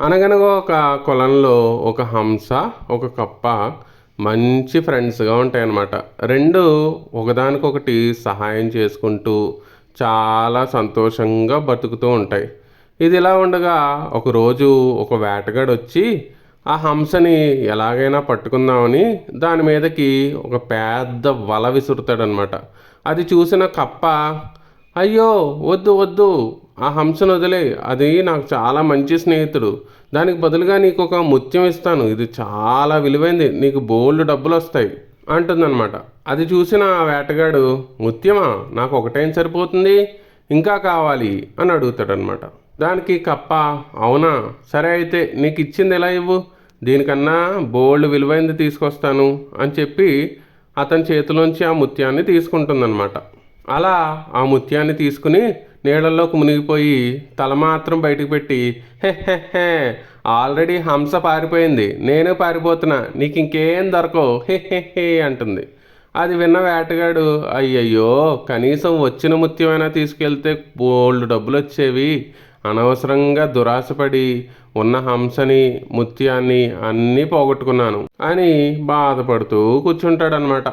అనగనగా ఒక కులంలో ఒక హంస ఒక కప్ప మంచి ఫ్రెండ్స్గా ఉంటాయన్నమాట. రెండు ఒకదానికొకటి సహాయం చేసుకుంటూ చాలా సంతోషంగా బతుకుతూ ఉంటాయి. ఇది ఇలా ఉండగా ఒకరోజు ఒక వేటగాడు వచ్చి ఆ హంసని ఎలాగైనా పట్టుకుందామని దాని మీదకి ఒక పెద్ద వల విసురుతాడనమాట అది చూసిన కప్ప అయ్యో వద్దు వద్దు ఆ హంసను వదిలే అది నాకు చాలా మంచి స్నేహితుడు. దానికి బదులుగా నీకు ఒక ముత్యం ఇస్తాను. ఇది చాలా విలువైంది. నీకు బోల్డ్ డబ్బులు వస్తాయి అంటుందన్నమాట. అది చూసిన ఆ వేటగాడు ముత్యమా నాకు ఒకటేం సరిపోతుంది ఇంకా కావాలి అని అడుగుతాడనమాట దానికి కప్ప అవునా సరే అయితే నీకు ఇచ్చింది ఎలా ఇవ్వు? దీనికన్నా బోల్డ్ విలువైంది తీసుకొస్తాను అని చెప్పి అతని చేతిలోంచి ఆ ముత్యాన్ని తీసుకుంటుందన్నమాట. అలా ఆ ముత్యాన్ని తీసుకుని నీళ్ళల్లోకి మునిగిపోయి తల మాత్రం బయటకు పెట్టి హే హే హే ఆల్రెడీ హంస పారిపోయింది నేను పారిపోతున్నా నీకు ఇంకేం దొరకవు హే హే హే అంటుంది. అది విన్న వేటగాడు అయ్యయ్యో కనీసం వచ్చిన ముత్యమైనా తీసుకెళ్తే బోల్డ్ డబ్బులు వచ్చేవి అనవసరంగా దురాశపడి ఉన్న హంసని ముత్యాన్ని అన్నీ పోగొట్టుకున్నాను అని బాధపడుతూ కూర్చుంటాడనమాట